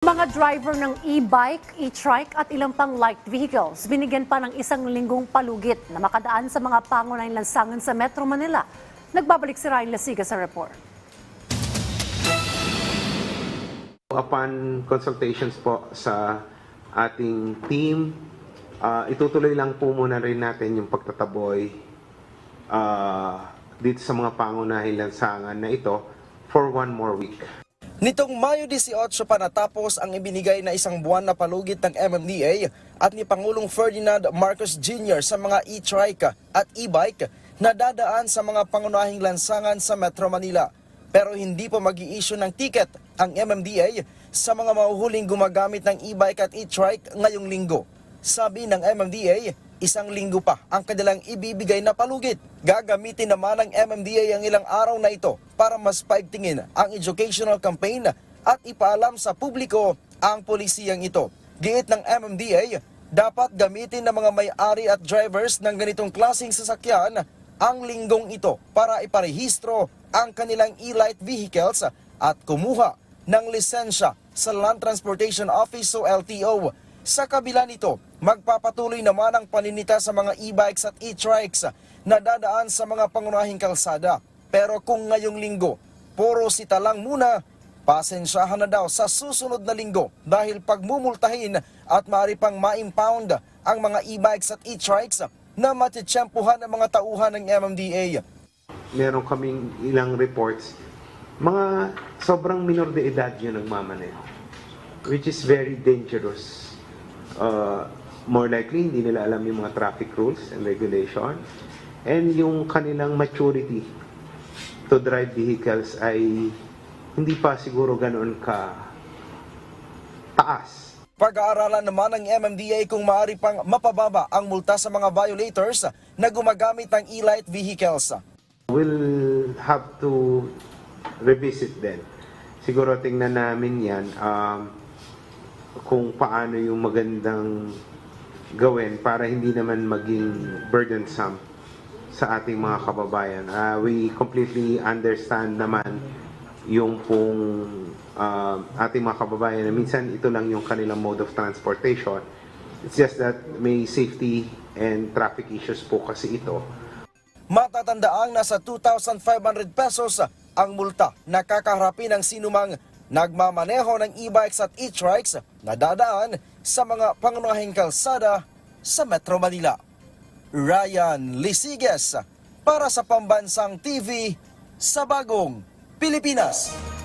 Mga driver ng e-bike, e-trike at ilang pang light vehicles binigyan pa ng isang linggong palugit na makadaan sa mga pangunahing lansangan sa Metro Manila. Nagbabalik si Ryan Lasiga sa report. Upon consultations po sa ating team, ah, itutuloy lang po muna rin natin yung pagtataboy ah, dito sa mga pangunahing lansangan na ito for one more week. Nitong Mayo 18 pa natapos ang ibinigay na isang buwan na palugit ng MMDA at ni Pangulong Ferdinand Marcos Jr. sa mga e-trike at e-bike na dadaan sa mga pangunahing lansangan sa Metro Manila. Pero hindi pa mag issue ng ticket ang MMDA sa mga mahuhuling gumagamit ng e-bike at e-trike ngayong linggo. Sabi ng MMDA, isang linggo pa ang kanilang ibibigay na palugit. Gagamitin naman ng MMDA ang ilang araw na ito para mas paigtingin ang educational campaign at ipaalam sa publiko ang polisiyang ito. Giit ng MMDA, dapat gamitin ng mga may-ari at drivers ng ganitong klaseng sasakyan ang linggong ito para iparehistro ang kanilang e-light vehicles at kumuha ng lisensya sa Land Transportation Office o LTO. Sa kabila nito, magpapatuloy naman ang paninita sa mga e-bikes at e-trikes na dadaan sa mga pangunahing kalsada. Pero kung ngayong linggo, puro sita lang muna, pasensyahan na daw sa susunod na linggo dahil pagmumultahin at maaari pang ma-impound ang mga e-bikes at e-trikes na matitsyempuhan ng mga tauhan ng MMDA. Meron kaming ilang reports, mga sobrang minor de edad yun nagmamaneho, which is very dangerous. Uh, more likely, hindi nila alam yung mga traffic rules and regulation. And yung kanilang maturity to drive vehicles ay hindi pa siguro ganoon ka taas. Pag-aaralan naman ng MMDA kung maaari pang mapababa ang multa sa mga violators na gumagamit ng e-light vehicles. We'll have to revisit then. Siguro tingnan namin yan um, kung paano yung magandang gawin para hindi naman maging burdensome sa ating mga kababayan. Uh, we completely understand naman yung pong uh, ating mga kababayan na minsan ito lang yung kanilang mode of transportation. It's just that may safety and traffic issues po kasi ito. Matatandaang nasa 2,500 pesos ang multa na kakaharapin ng sinumang nagmamaneho ng e-bikes at e-trikes na dadaan sa mga pangunahing kalsada sa Metro Manila. Ryan Lisiges para sa Pambansang TV sa Bagong Pilipinas.